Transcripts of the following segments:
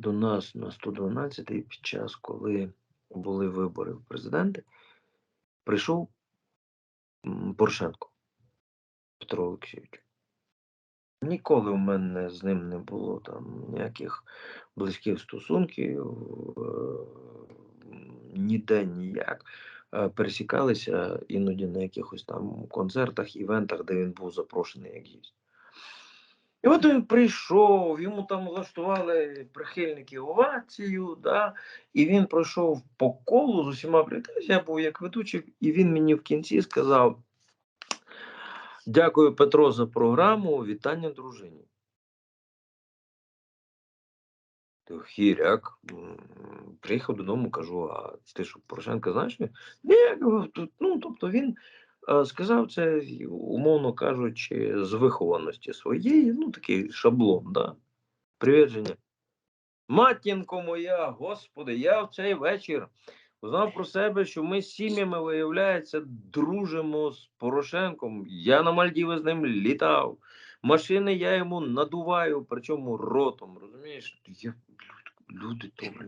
до нас на 112 під час, коли були вибори в президенти, прийшов Порошенко Петро Олексійович. Ніколи в мене з ним не було там ніяких близьких стосунків, е, ніде ніяк. Е, Пересікалися іноді на якихось там концертах, івентах, де він був запрошений як гість. І от він прийшов, йому там влаштували прихильники овацію, да, і він пройшов по колу з усіма привітався. Я був як ведучий, і він мені в кінці сказав: Дякую, Петро, за програму. Вітання дружині. Хіряк приїхав додому, кажу: а ти що, Порошенка знаєш? Ні, я кажу, «Тут, ну, тобто він сказав це, умовно кажучи, з вихованості своєї, ну такий шаблон, да. Привітження. Матінко моя, господи, я в цей вечір узнав про себе, що ми з сім'ями, виявляється, дружимо з Порошенком. Я на Мальдіви з ним літав. Машини я йому надуваю, причому ротом. Розумієш? Я, люди, добрі,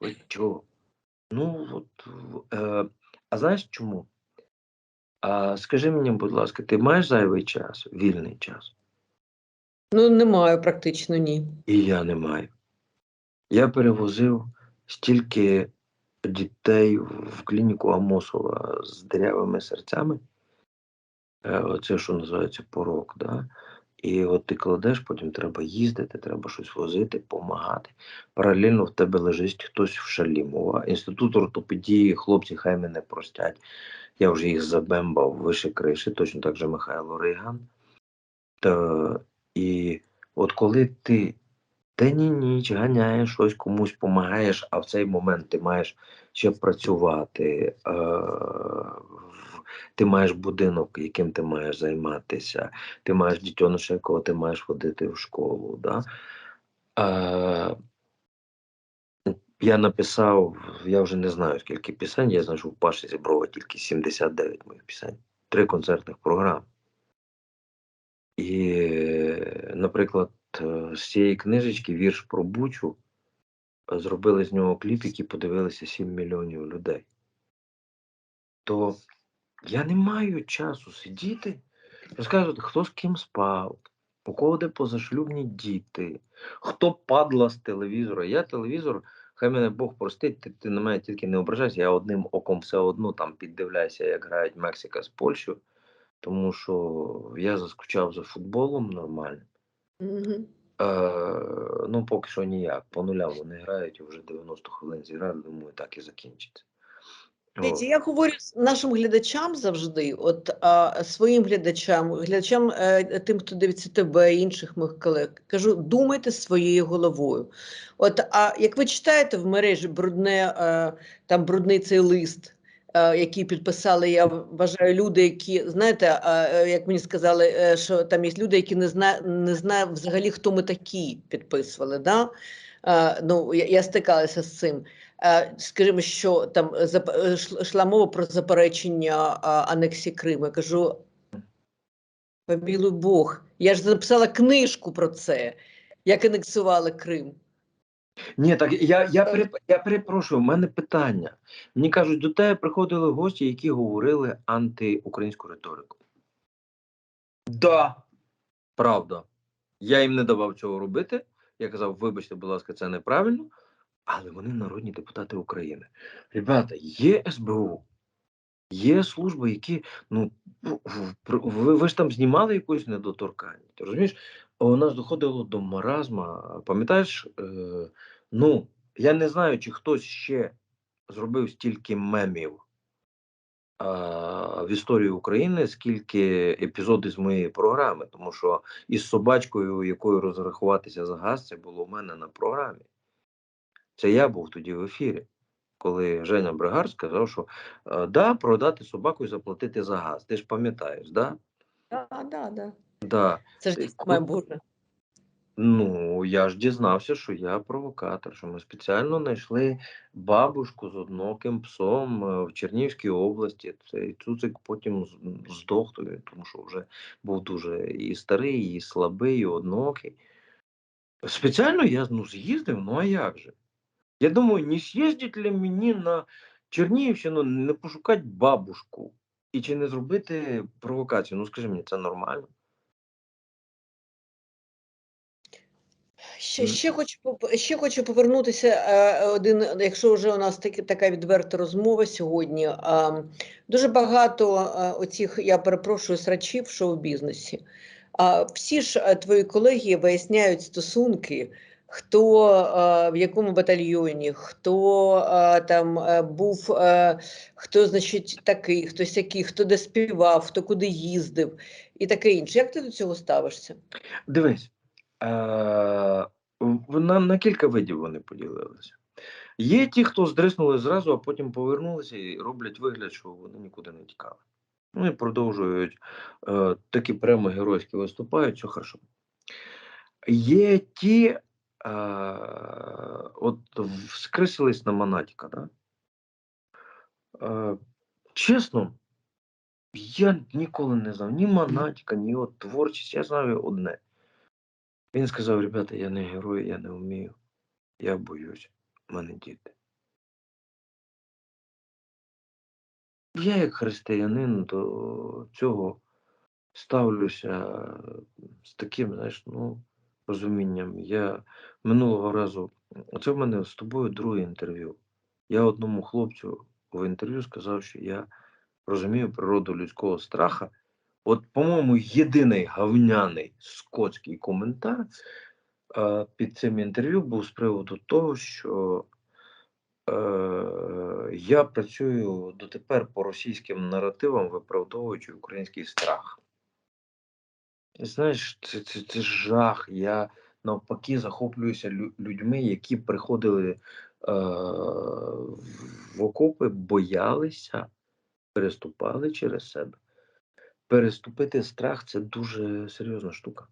ви чого? Ну, от, е, а знаєш чому? А, скажи мені, будь ласка, ти маєш зайвий час, вільний час? Ну, не маю практично ні. І я не маю. Я перевозив стільки дітей в клініку Амосова з дирявими серцями. Це Оце, що називається порок, да? І от ти кладеш, потім треба їздити, треба щось возити, допомагати. Паралельно в тебе лежить хтось в Шалімова. Інститут ортопедії, хлопці, хай мене простять. Я вже їх забембав вище криші, точно так же Михайло Риган. Та, і от коли ти день і ніч ганяєш щось, комусь допомагаєш, а в цей момент ти маєш ще працювати, е, ти маєш будинок, яким ти маєш займатися, ти маєш дітьоноша, якого ти маєш водити в школу. Да? Е, я написав, я вже не знаю скільки пісень, я знаю, що в Паші зібрало тільки 79 моїх пісень, три концертних програми. І, наприклад, е, з цієї книжечки вірш про Бучу е, зробили з нього кліп, який подивилися 7 мільйонів людей. То я не маю часу сидіти, розказувати, хто з ким спав, у кого де позашлюбні діти, хто падла з телевізора. Я телевізор, хай мене Бог простить, ти, ти на мене тільки не ображайся, я одним оком все одно там піддивляюся, як грають Мексика з Польщею, тому що я заскучав за футболом нормально. Е, ну, поки що ніяк. По нулям вони грають, вже 90 хвилин зіграли, думаю, так і закінчиться. Дивіться, я говорю нашим глядачам завжди, от а, своїм глядачам, глядачам, е, тим, хто дивиться тебе і інших моїх колег, кажу, думайте своєю головою. От, а як ви читаєте в мережі брудне, е, там брудний цей лист, е, який підписали, я вважаю, люди, які знаєте, як мені сказали, що там є люди, які не знають не знають взагалі, хто ми такі, підписували. Да? Ну, я, я стикалася з цим. Е, Скажімо, що там е, ш- йшла мова про заперечення анексії Криму. Я кажу, помілуй Бог, я ж написала книжку про це, як анексували Крим. Ні, так я, я, переп... я перепрошую, в мене питання. Мені кажуть, до тебе приходили гості, які говорили антиукраїнську риторику. Да, правда. Я їм не давав цього робити. Я казав, вибачте, будь ласка, це неправильно, але вони народні депутати України. Ребята, є СБУ, є служби, які, ну, пр- ви, ви ж там знімали якусь недоторканність. Розумієш, у нас доходило до маразма. Пам'ятаєш, е, ну, я не знаю, чи хтось ще зробив стільки мемів в історії України, скільки епізодів з моєї програми, тому що із собачкою, якою розрахуватися за газ, це було в мене на програмі. Це я був тоді в ефірі, коли Женя Бригар сказав, що е, да, продати собаку і заплатити за газ. Ти ж пам'ятаєш, да? Да, да, да. Да. Це ж має бути. Ну, я ж дізнався, що я провокатор, що ми спеціально знайшли бабушку з одноким псом е, в Чернігівській області. Цей цуцик потім здох, тому що вже був дуже і старий, і слабий, і однокий. Спеціально я ну, з'їздив, ну а як же? Я думаю, не з'їздить ли мені на Чернігівщину, не пошукати бабушку і чи не зробити провокацію? Ну скажи мені, це нормально? Ще, ще хочу ще хочу повернутися. е, Один, якщо вже у нас таки така відверта розмова сьогодні. Дуже багато е, оцих, я перепрошую, срачів в шоу-бізнесі. А Всі ж е, твої колеги виясняють стосунки, хто е, в якому батальйоні, хто е, там е, був, хто, значить, такий, хто сякий, хто де співав, хто куди їздив і таке інше. Як ти до цього ставишся? Дивись, е, на, кілька видів вони поділилися. Є ті, хто здриснули зразу, а потім повернулися і роблять вигляд, що вони нікуди не тікали. Ну і продовжують такі прямо геройські виступають, все хорошо. Є ті, е, от вскрисились на Монатіка, да? Е, чесно, я ніколи не знав ні Монатіка, ні от творчість, я знаю одне. Він сказав: ребята, я не герой, я не вмію, я боюсь, в мене діти. Я, як християнин, до цього ставлюся з таким, знаєш, ну, розумінням. Я минулого разу, оце в мене з тобою друге інтерв'ю. Я одному хлопцю в інтерв'ю сказав, що я розумію природу людського страха. От, по-моєму, єдиний гавняний скотський коментар е, під цим інтерв'ю був з приводу того, що е, я працюю дотепер по російським наративам, виправдовуючи український страх. Знаєш, це, це, це жах. Я навпаки захоплююся людьми, які приходили е, в окопи, боялися, переступали через себе. Переступити страх це дуже серйозна штука.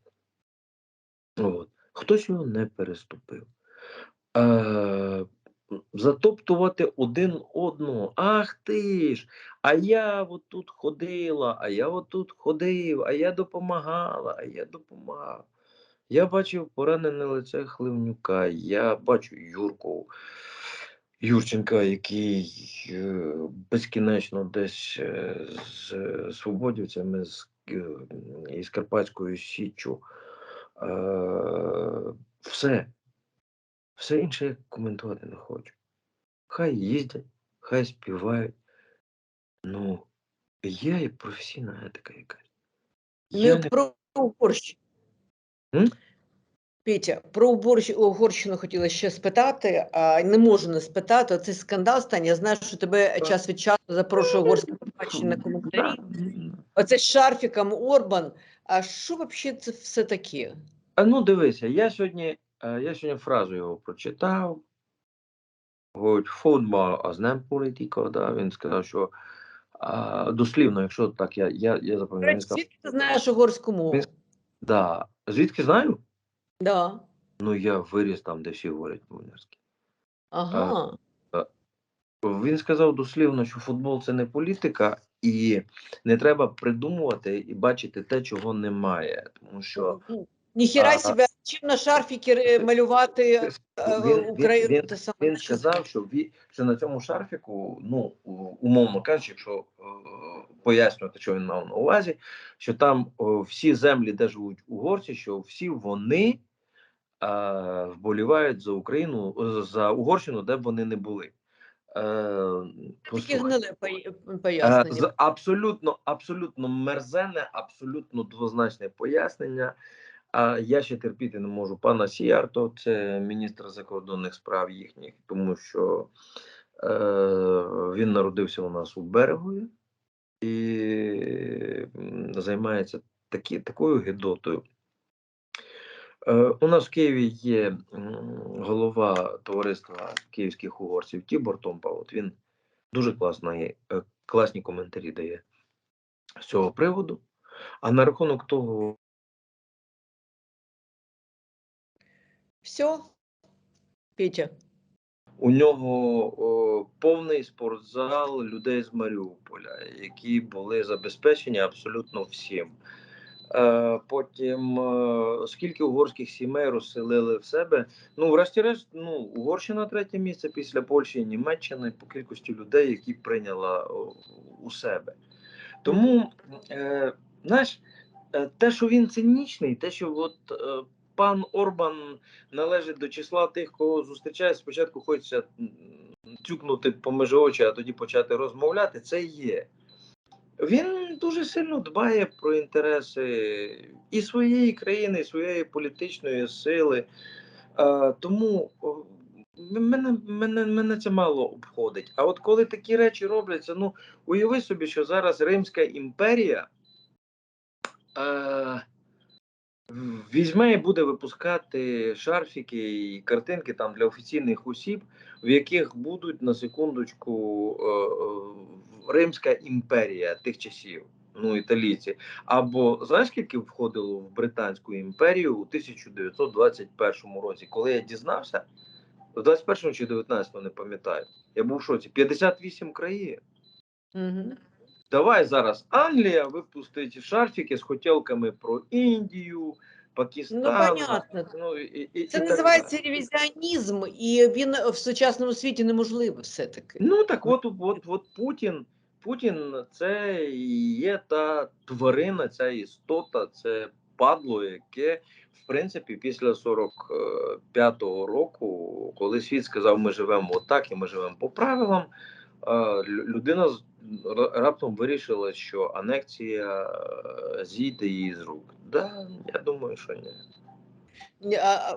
От. Хтось його не переступив. Е, затоптувати один одного. Ах ти ж! А я от тут ходила, а я от тут ходив, а я допомагала, а я допомагав. Я бачив поранене лице Хливнюка, я бачу Юрку Юрченка, який е, безкінечно десь е, з свободівцями з, е, із Карпатською Січчю. Все. Все інше я коментувати не хочу. Хай їздять, хай співають. Ну, є і професійна етика якась. Ну, не... про Угорщину. М? Петя, про Угорщину хотіла ще спитати, а не можу не спитати. Цей скандал стань. Я знаю, що тебе час від часу запрошує угорське телебачення на коментарі. Оце з шарфіком Орбан. А що взагалі це все таке? А ну дивися, я сьогодні, е, я сьогодні фразу його прочитав. Говорить, футбол, а знем політико, да? Він сказав, що а, дослівно, якщо так, я, я, я запам'ятаю. Звідки ти знаєш угорську мову? Він- да. Звідки знаю? Да. Ну, я виріс там, де всі говорять по-угорськи. Ага. Він сказав дослівно, що футбол це не політика, і не треба придумувати і бачити те, чого немає. Тому що Ніхіра а- себе, чим на шарфіки е, малювати е, він, він, Україну він, саме. він сказав, що, ві, що на цьому шарфіку, ну умовно кажучи, якщо е, пояснювати, що він мав на увазі, що там всі землі, де живуть угорці, що всі вони е, вболівають за Україну, е, за Угорщину, де б вони не були. Е, пої- Е, пояснення. абсолютно, абсолютно мерзене, абсолютно двозначне пояснення. А я ще терпіти не можу пана Сіярто, це міністр закордонних справ їхніх, тому що е, він народився у нас у Берегові і займається такі, такою гидотою. Е, у нас в Києві є голова товариства київських угорців Тібор Томпа. От він дуже класний, е, класні коментарі дає з цього приводу. А на рахунок того, Все, Петя. у нього о, повний спортзал людей з Маріуполя, які були забезпечені абсолютно всім. Е, потім е, скільки угорських сімей розселили в себе. Ну, врешті-решт, ну, Угорщина третє місце після Польщі і Німеччини по кількості людей, які прийняла о, у себе. Тому, е, знаєш, е, те, що він цинічний, те, що от, е, пан Орбан належить до числа тих, кого зустрічає, спочатку хочеться тюкнути поміж очі, а тоді почати розмовляти, це є. Він дуже сильно дбає про інтереси і своєї країни, і своєї політичної сили. Тому мене, мене, мене це мало обходить. А от коли такі речі робляться, ну уяви собі, що зараз Римська імперія е, візьме і буде випускати шарфіки і картинки там для офіційних осіб, в яких будуть на секундочку е, Римська імперія тих часів. Ну, італійці. Або знаєш, скільки входило в Британську імперію у 1921 році, коли я дізнався, в 21 чи 19 не пам'ятаю. Я був в шоці. 58 країн. Угу. Давай зараз Англія випустить шарфіки з хотілками про Індію, Пакистан. Ну, понятно. Ну, і, і, Це і називається далі. ревізіонізм, і він в сучасному світі неможливий все-таки. Ну так от, от, от Путін, Путін це і є та тварина, ця істота, це падло, яке в принципі після 45-го року, коли світ сказав, ми живемо отак і ми живемо по правилам, людина з- раптом вирішила, що анексія е, зійде її з рук. Да, я думаю, що ні.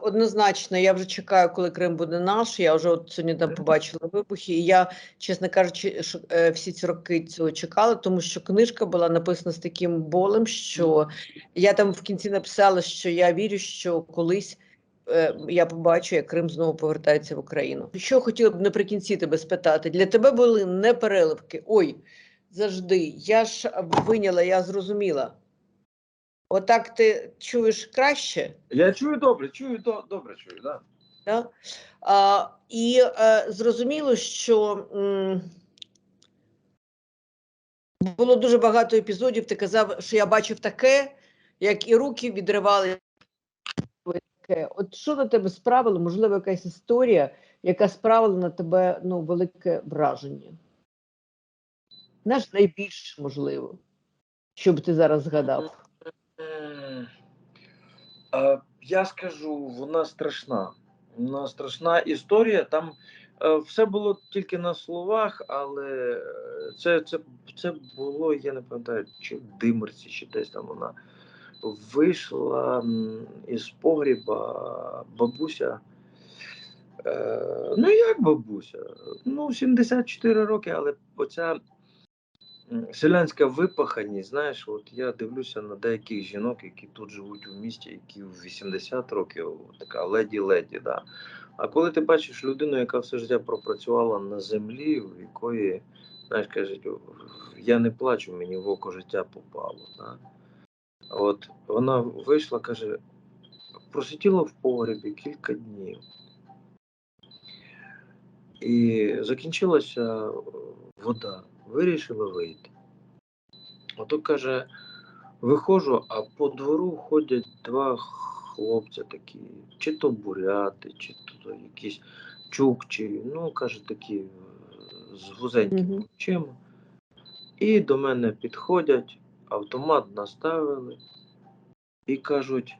Однозначно, я вже чекаю, коли Крим буде наш. Я вже от сьогодні там побачила вибухи. І я, чесно кажучи, е, всі ці роки цього чекала, тому що книжка була написана з таким болем, що я там в кінці написала, що я вірю, що колись. Е, Я побачу, як Крим знову повертається в Україну. Що хотіла б наприкінці тебе спитати? Для тебе були не переливки. Ой, завжди. Я ж виняла, я зрозуміла. Отак ти чуєш краще? Я чую добре, чую до- добре чую, да. Да? А, і е, зрозуміло, що м, було дуже багато епізодів. Ти казав, що я бачив таке, як і руки відривали. Таке. От що на тебе справило? Можливо, якась історія, яка справила на тебе ну, велике враження? Знаєш, найбільше можливо, що б ти зараз згадав. Я скажу, вона страшна. Вона страшна історія. Там е, все було тільки на словах, але е, це, це, це було, я не пам'ятаю, чи в Димерці, чи десь там вона вийшла із погріба бабуся. Е, ну як бабуся? Ну, 74 роки, але оця селянська випаханість, знаєш, от я дивлюся на деяких жінок, які тут живуть у місті, які в 80 років, така леді-леді, да. А коли ти бачиш людину, яка все життя пропрацювала на землі, в якої, знаєш, кажуть, я не плачу, мені в око життя попало. Да? От вона вийшла, каже, просиділа в погребі кілька днів. І закінчилася е, вода, вирішила вийти. Ото каже, виходжу, а по двору ходять два хлопця такі, чи то буряти, чи то якісь чукчі, ну, каже, такі е, з вузенькими Мгм. очима. І до мене підходять, автомат наставили і кажуть,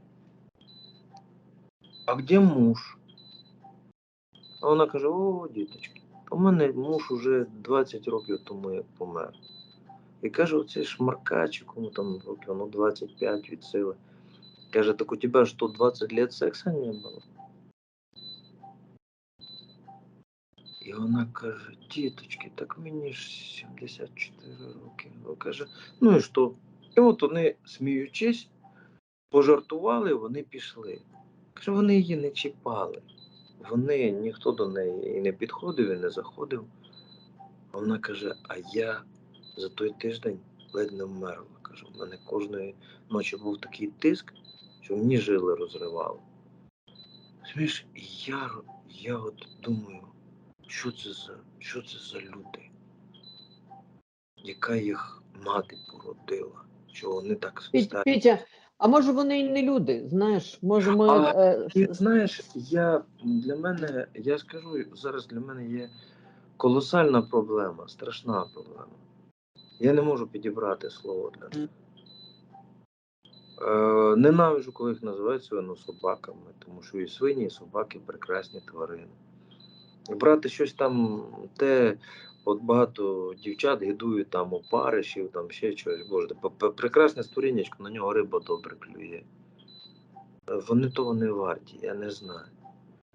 а де муж? А вона каже: О, діточки, у мене муж уже 20 років тому як помер. І каже, оцей шмаркач, якому там років ну, 25 від сили. Каже, так у тебе ж тут 20 лет секса не було. І вона каже, діточки, так мені ж 74 роки. Вона каже, ну і що? І от вони, сміючись, пожартували, вони пішли. Каже, вони її не чіпали. Вони, ніхто до неї і не підходив, і не заходив. Вона каже: а я за той тиждень ледь не вмерла. Каже, у мене кожної ночі був такий тиск, що мені жили розривало. І я, я от думаю, що це за, що це за люди, яка їх мати породила, що вони так стали. Петя, А може вони і не люди, знаєш, може ми. А, е, Ти знаєш, я для мене, я скажу, зараз для мене є колосальна проблема, страшна проблема. Я не можу підібрати слово для них. Е, ненавиджу, коли їх називають собаками, тому що і свині, і собаки прекрасні тварини. Брати щось там, те, от багато дівчат гидують там опаришів, там ще щось. Боже, прекрасне створіннячко, на нього риба добре клює. Вони того не варті, я не знаю.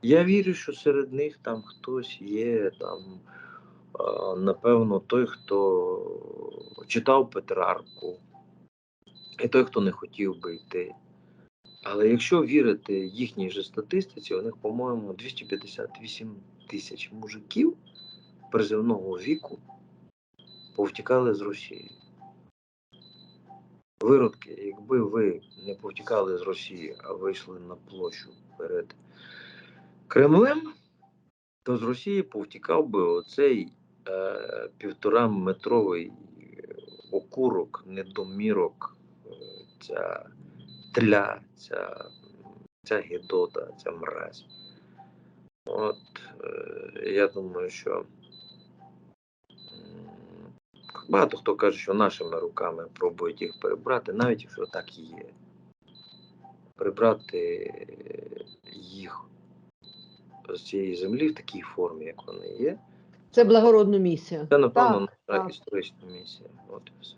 Я вірю, що серед них там хтось є, там, напевно, той, хто читав Петрарку, і той, хто не хотів би йти. Але якщо вірити їхній же статистиці, у них, по-моєму, 258 тисяч мужиків призивного віку повтікали з Росії. Виродки, якби ви не повтікали з Росії, а вийшли на площу перед Кремлем, то з Росії повтікав би оцей е, півтора метровий окурок, недомірок, е, ця тля, ця, ця гідота, ця мразь. От е, я думаю, що багато хто каже, що нашими руками пробують їх перебрати, навіть якщо так і є. Прибрати їх з цієї землі в такій формі, як вони є. Це благородна місія. Це, напевно, Так, наша так. історична місія. От і все.